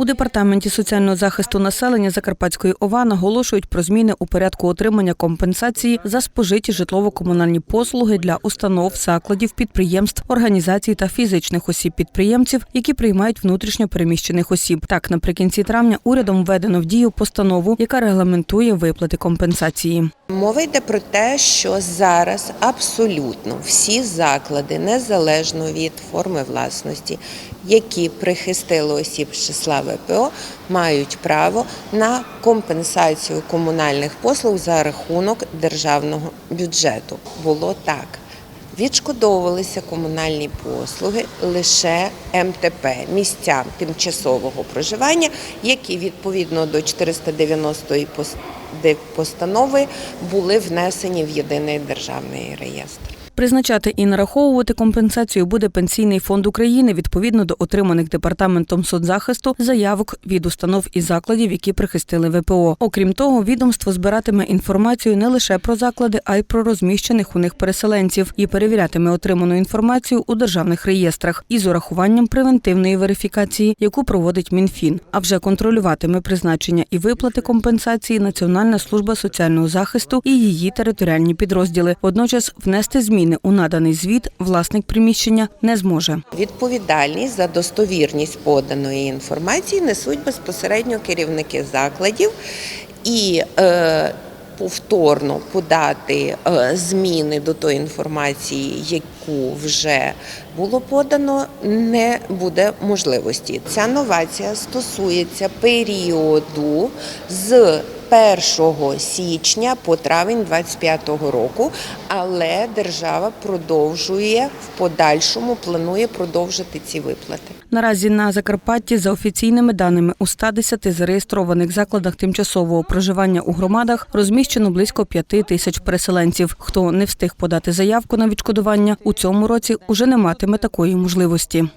У департаменті соціального захисту населення Закарпатської ОВА наголошують про зміни у порядку отримання компенсації за спожиті житлово-комунальні послуги для установ, закладів, підприємств, організацій та фізичних осіб підприємців, які приймають внутрішньо переміщених осіб. Так, наприкінці травня урядом введено в дію постанову, яка регламентує виплати компенсації. Мова йде про те, що зараз абсолютно всі заклади, незалежно від форми власності, які прихистили осіб з числа ВПО, мають право на компенсацію комунальних послуг за рахунок державного бюджету. Було так. Відшкодовувалися комунальні послуги лише МТП місцям тимчасового проживання, які відповідно до 490-ї постанови були внесені в єдиний державний реєстр. Призначати і нараховувати компенсацію буде Пенсійний фонд України відповідно до отриманих департаментом соцзахисту заявок від установ і закладів, які прихистили ВПО. Окрім того, відомство збиратиме інформацію не лише про заклади, а й про розміщених у них переселенців і перевірятиме отриману інформацію у державних реєстрах із урахуванням превентивної верифікації, яку проводить Мінфін. А вже контролюватиме призначення і виплати компенсації Національна служба соціального захисту і її територіальні підрозділи. Водночас внести зміни у наданий звіт власник приміщення не зможе. Відповідальність за достовірність поданої інформації несуть безпосередньо керівники закладів і е, повторно подати е, зміни до тої інформації, яку вже було подано, не буде можливості. Ця новація стосується періоду з 1 січня по травень 2025 року, але держава продовжує в подальшому планує продовжити ці виплати. Наразі на Закарпатті за офіційними даними у 110 зареєстрованих закладах тимчасового проживання у громадах розміщено близько 5 тисяч переселенців. Хто не встиг подати заявку на відшкодування у цьому році, уже не матиме такої можливості.